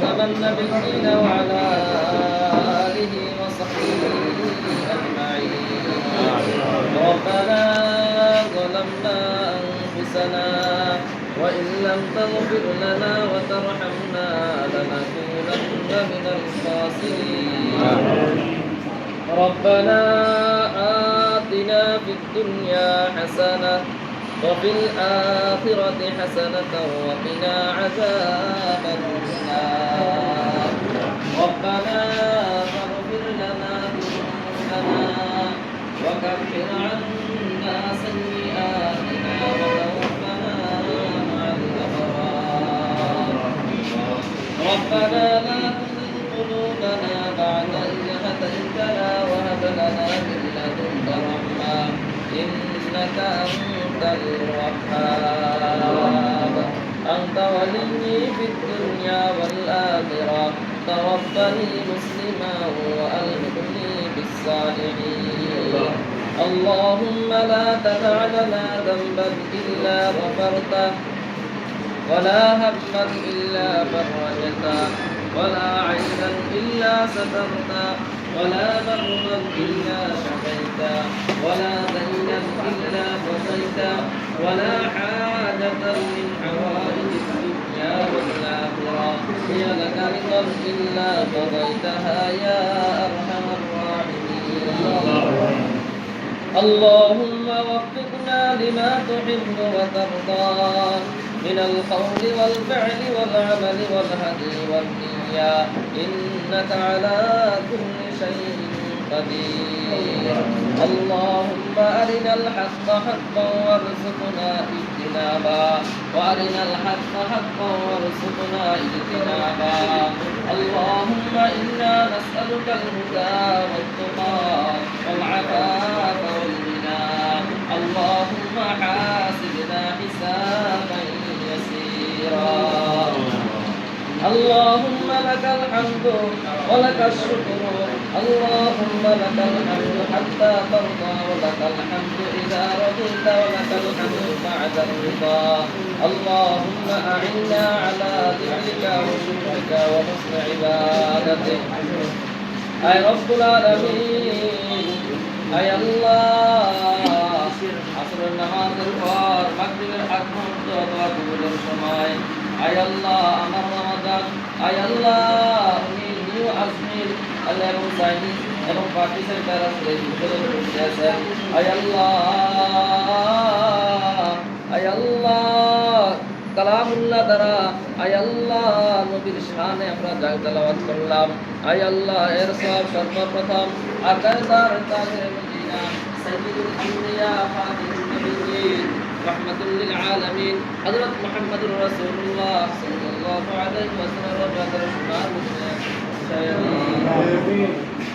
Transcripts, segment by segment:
خاتم النبيين وعلى آله وصحبه أجمعين. ربنا ظلمنا أنفسنا وإن لم تغفر لنا وترحمنا لنكونن من الخاسرين. ربنا آتنا في الدنيا حسنة وفي الآخرة حسنة وقنا عذاب النار. ربنا فاغفر لنا ذنوبنا وكفر عنا سيئاتنا وتوفنا مع الأبرار. ربنا لا تزغ قلوبنا بعد إذ هديتنا وهب لنا من لدنك رحمة إنك أنت الوهاب أنت ولي في الدنيا والآخرة توفني مسلما وألحقني بالصالحين اللهم لا تدع لنا ذنبا إلا غفرته ولا هما إلا فرجتا ولا عينا إلا سترتا ولا مرضا إلا شفيتا ولا دينا إلا قضيتا ولا حاجة من حوائج الدنيا والآخرة. هي لك رضا إلا قضيتها يا أرحم الراحمين. اللهم وفقنا لما تحب وترضى. من القول والفعل والعمل والهدي والنية إنك على كل شيء قدير. اللهم أرنا الحق حقا وارزقنا اجتنابا. وأرنا الحق حقا وارزقنا اجتنابا. اللهم إنا نسألك الهدى والتقى والعفاف اللهم لك الحمد ولك الشكر اللهم لك الحمد حتى ترضى ولك الحمد إذا رضيت ولك الحمد بعد الرضا اللهم أعنا على ذكرك وشكرك وحسن عبادتك أي رب العالمين أي الله আসরের নামাজের পর মাগরিবের আগ মুহূর্ত অথবা দুপুরের সময় আয় আল্লাহ নিউ আজমির, আল্লাহ এবং এবং পাকিস্তান আল্লাহ আল্লাহ, কালামুল্লাহ দ্বারা, আয় আল্লাহ, নবীর শানে আমরা করলাম। আয় এর সব সর্বপ্রথম। আকায়দার তাজের মদিনা রহমাতুল লিল আলামিন হযরত মুহাম্মদুর রাসূলুল্লাহ সাল্লাল্লাহু আলাইহি ওয়াসাল্লাম রাজার সুনার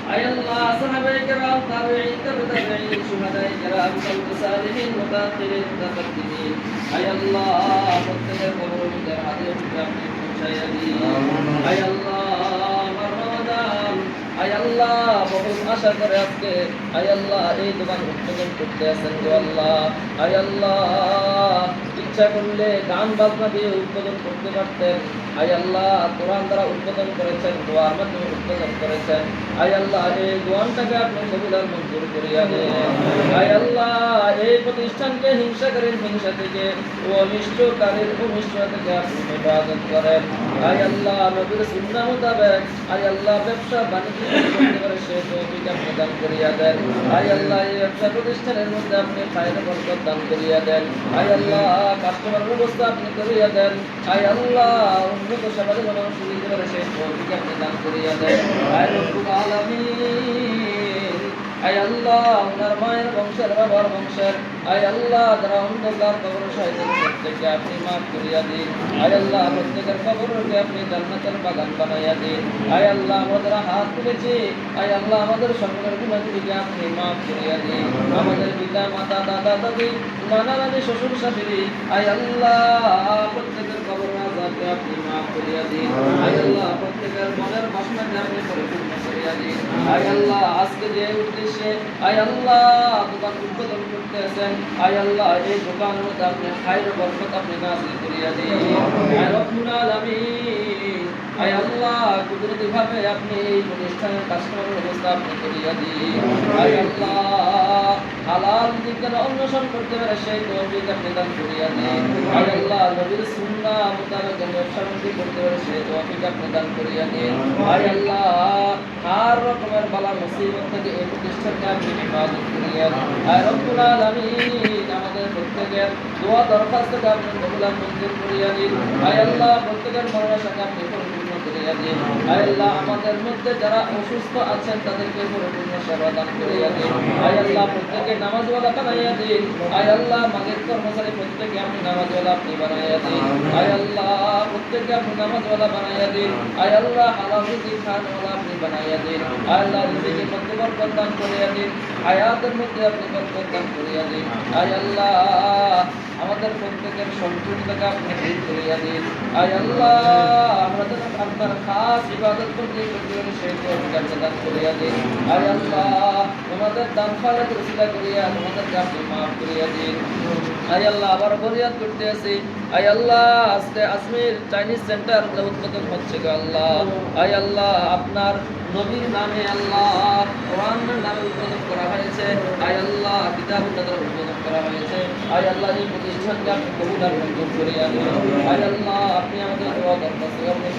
আয় আল্লাহ সাহাবায়ে কেরাম তাবেঈন তাবেঈন শুহাদায়ে কেরাম সালফ সালিহিন মুতাআখিরিন মুতাকদ্দিমিন আয় আল্লাহ প্রত্যেকের কবর আশা করে আজকে, আয় আল্লাহ, এই দোকান উদ্বোধন করতে আছেন গো আল্লাহ। আয় আল্লাহ, ইচ্ছা করলে গান বাজনা দিয়ে উদ্বোধন করতে পারতেন। আয় আল্লাহ, কোরআন দ্বারা উদ্বোধন করেছেন, দোয়ার মাধ্যমে উদ্বোধন করেছেন। আয় আল্লাহ, এই দোয়ানটাকে আপনি কবিরার মঞ্জুর করিয়া দেন। আয় আল্লাহ প্রতিষ্ঠানকে হিংসা করেন হিংসা থেকে ও অনিষ্টকারীর অনিষ্ট থেকে আপনি হেফাজত করেন। আয় আল্লাহ, নবীর সুন্নাহ মোতাবেক আয় আল্লাহ, ব্যবসা বাণিজ্য পারে, সে তৌফিক আপনি দান করিয়া দেন। আয় আল্লাহ, এই ব্যবসা প্রতিষ্ঠানের মধ্যে আপনি খায়ের বরকত দান করিয়া দেন। আয় আল্লাহ কাস্টমার ব্যবস্থা আপনি করিয়া দেন। আয় আল্লাহ, উন্নত সেবা যেন সুবিধা করে সেই তৌফিক আপনি দান করিয়া দেন। আয় রব্বুল আলামিন। আয় আল্লাহ ওনার মায়ের বংশের বাবার বংশের। আয় আল্লাহ, যারা অন্ধকার কবর সাহিত্যের প্রত্যেককে আপনি মাফ করিয়া দিন। আয় আল্লাহ, প্রত্যেকের কবরকে আপনি জান্নাতের বাগান বানাইয়া দিন। আয় আল্লাহ আমাদের হাত তুলেছি, আয় আল্লাহ, আমাদের সকলের গুণাগুলিকে আপনি পিতা, মাতা, দাদা, দাদি নানা, নানি, শ্বশুর, শাশুড়ি, আয় আল্লাহ। আপনি করিয়া আল্লাহ এই কুদরতি ভাবে আপনি এই প্রতিষ্ঠানের কাস্টমারের ব্যবস্থা আপনি করিয়া দিন আয় আল্লাহ হালাল দিকের অন্বেষণ করতে পারে সেই তৌফিক আপনি দান করিয়া দিন। আল্লাহ নবীর সুন্নাহ মোতাবেক ব্যবসা বাণিজ্য করতে পারে সেই তৌফিক আপনি দান করিয়া দিন। আয় আল্লাহ আর রকমের বালা মুসিবত থেকে এই প্রতিষ্ঠানকে আপনি হেফাজত করিয়া দিন। আয় রব্বুল আলামিন আমাদের প্রত্যেকের দোয়া দরখাস্তকে আপনি কবুল মঞ্জুর করিয়া দিন। আয় আল্লাহ প্রত্যেকের আপনি আল্লাহ আল্লাহ, প্রত্যেকে নামাজওয়ালা আপনি নামাজওয়ালা আপনি বানাইয়া দিন। আয় আল্লাহ, প্রত্যেকে আপনি নামাজওয়ালা বানাইয়া দিন। আয় আল্লাহ, হালাল রুজি খানওয়ালা আপনি বানাইয়া দিন। আয় আল্লাহ, রিজিকের মধ্যে আপনি আল্লাহ প্রত্যেকের আপনি করিয়া দিন আল্লাহ, আমরা যেন আপনার খাস ইবাদত করতে করতে সেই করিয়া দিন আল্লাহ, তোমাদের করিয়া তোমাদেরকে আপনি মাফ করিয়া দিন আল্লাহ আবার ফরিয়াদ করতে আয় আল্লাহ, আজকে আজমির চাইনিজ সেন্টার উদ্বোধন হচ্ছে আল্লাহ। আল্লাহ, আপনার নবীর নামে আল্লাহ কোরআনের নামে উদ্বোধন করা হয়েছে। আয় আল্লাহ কিতাবুল্লাহ দ্বারা উদ্বোধন করা হয়েছে। আয় আল্লাহ, এই প্রতিষ্ঠানকে আপনি কবুল আর মঞ্জুর করিয়া দিন। আয় আল্লাহ, আপনি আমাদের দোয়া দরখাস্ত আপনি